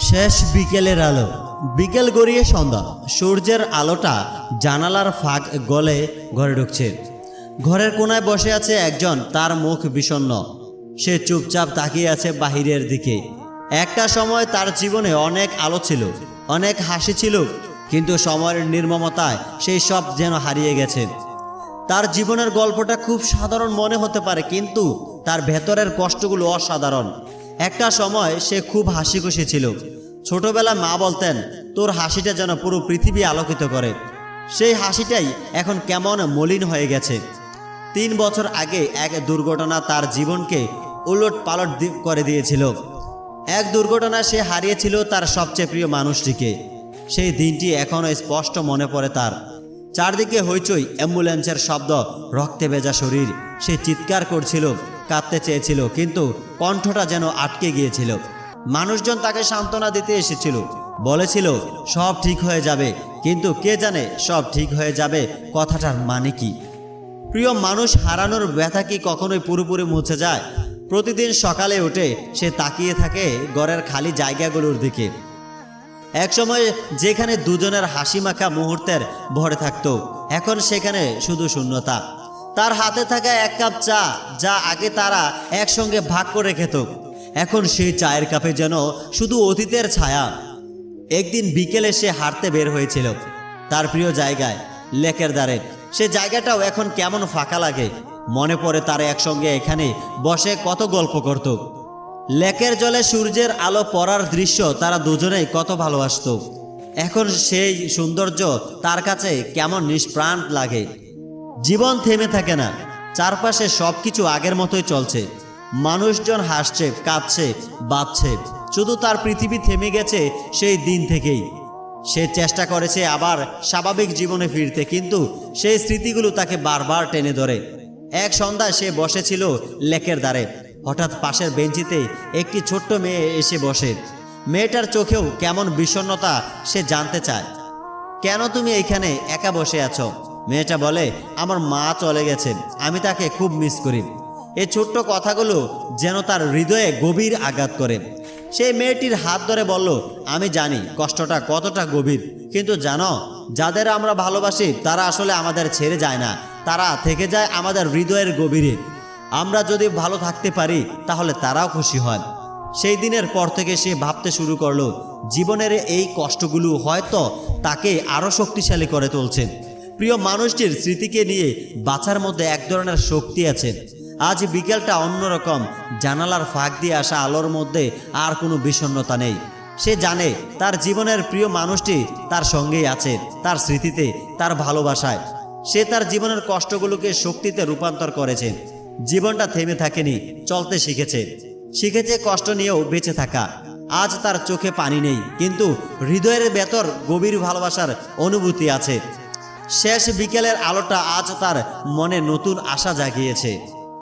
শেষ বিকেলের আলো। বিকেল গড়িয়ে সন্ধ্যা। সূর্যের আলোটা জানালার ফাঁক গলে ঘরে ঢুকছে। ঘরের কোনায় বসে আছে একজন, তার মুখ বিষণ্ণ। সে চুপচাপ তাকিয়ে আছে বাহিরের দিকে। একটা সময় তার জীবনে অনেক আলো ছিল, অনেক হাসি ছিল, কিন্তু সময়ের নির্মমতায় সেই সব যেন হারিয়ে গেছে। তার জীবনের গল্পটা খুব সাধারণ মনে হতে পারে, কিন্তু তার ভেতরের কষ্টগুলো অসাধারণ। একটা সময় সে খুব হাসি খুশি ছিল। ছোটবেলায় মা বলতেন, তোর হাসিটা যেন পুরো পৃথিবী আলোকিত করে। সেই হাসিটাই এখন কেমন মলিন হয়ে গেছে। তিন বছর আগে এক দুর্ঘটনা তার জীবনকে উলট পালট করে দিয়েছিল। এক দুর্ঘটনায় সে হারিয়েছিল তার সবচেয়ে প্রিয় মানুষটিকে। সেই দিনটি এখনও স্পষ্ট মনে পড়ে তার। চারদিকে হইচই, অ্যাম্বুলেন্সের শব্দ, রক্তে ভেজা শরীর, সে চিৎকার করছিল। কাঁদতে চেয়েছিল, কিন্তু কণ্ঠটা যেন আটকে গিয়েছিল। মানুষজন তাকে সান্ত্বনা দিতে এসেছিল। বলেছিল, সব ঠিক হয়ে যাবে, কিন্তু কে জানে সব ঠিক হয়ে যাবে কথাটার মানে কি? প্রিয় মানুষ, হারানোর ব্যথা কি কখনোই পুরোপুরি মুছে যায়? প্রতিদিন সকালে উঠে সে তাকিয়ে থাকে ঘরের খালি জায়গাগুলোর দিকে। একসময় যেখানে দুজনের হাসি মাখা মুহূর্তের ভরে থাকতো, এখন সেখানে শুধু শূন্যতা। তার হাতে থাকা এক কাপ চা যা আগে তারা একসঙ্গে ভাগ করে খেত। এখন সেই চায়ের কাপে যেন শুধু অতীতের ছায়া। একদিন বিকেলে সে হাঁটতে বের হয়েছিল। তার প্রিয় জায়গায়, লেকের দ্বারে সে জায়গাটাও এখন কেমন ফাঁকা লাগে। মনে পড়ে তারা একসঙ্গে এখানে বসে কত গল্প করত। লেকের জলে সূর্যের আলো পড়ার দৃশ্য তারা দুজনেই কত ভালোবাসত। এখন সেই সৌন্দর্য তার কাছে কেমন নিষ্প্রাণ লাগে। জীবন থেমে থাকে না। চারপাশে সব কিছু আগের মতোই চলছে। মানুষজন হাসছে, কাঁদছে বাঁচছে শুধু তার পৃথিবী থেমে গেছে সেই দিন থেকেই। সে চেষ্টা করেছে আবার স্বাভাবিক জীবনে ফিরতে, কিন্তু সেই স্মৃতিগুলো তাকে বারবার টেনে ধরে। এক সন্ধ্যায় সে বসেছিল লেকের দ্বারে হঠাৎ পাশের বেঞ্চিতে একটি ছোট্ট মেয়ে এসে বসে। মেয়েটার চোখেও কেমন বিষণ্ণতা সে জানতে চায়। কেন তুমি এইখানে একা বসে আছো? মেয়েটা বলে, আমার মা চলে গেছে, আমি তাকে খুব মিস করি। এই ছোট্ট কথাগুলো যেন তার হৃদয়ে গভীর আঘাত করে। সেই মেয়েটির হাত ধরে বলল, আমি জানি কষ্টটা কতটা গভীর, কিন্তু জানো, যাদের আমরা ভালোবাসি, তারা আসলে আমাদের ছেড়ে যায় না। তারা থেকে যায় আমাদের হৃদয়ের গভীরে। আমরা যদি ভালো থাকতে পারি, তাহলে তারাও খুশি হয়। সেই দিনের পর থেকে সে ভাবতে শুরু করল, জীবনের এই কষ্টগুলো হয়তো তাকে আরও শক্তিশালী করে তুলছে। প্রিয় মানুষটির স্মৃতিকে নিয়ে বাঁচার মধ্যে এক ধরনের শক্তি আছে। আজ বিকেলটা অন্যরকম জানালার ফাঁক দিয়ে আসা আলোর মধ্যে আর কোনো বিষণ্ণতা নেই। সে জানে তার জীবনের প্রিয় মানুষটি তার সঙ্গেই আছে, তার স্মৃতিতে, তার ভালোবাসায়। সে তার জীবনের কষ্টগুলোকে শক্তিতে রূপান্তর করেছে। জীবনটা থেমে থাকেনি, চলতে শিখেছে। শিখেছে কষ্ট নিয়েও বেঁচে থাকা। আজ তার চোখে পানি নেই, কিন্তু হৃদয়ের ভেতর গভীর ভালোবাসার অনুভূতি আছে। শেষ বিকেলের আলোটা আজ তার মনে নতুন আশা জাগিয়েছে।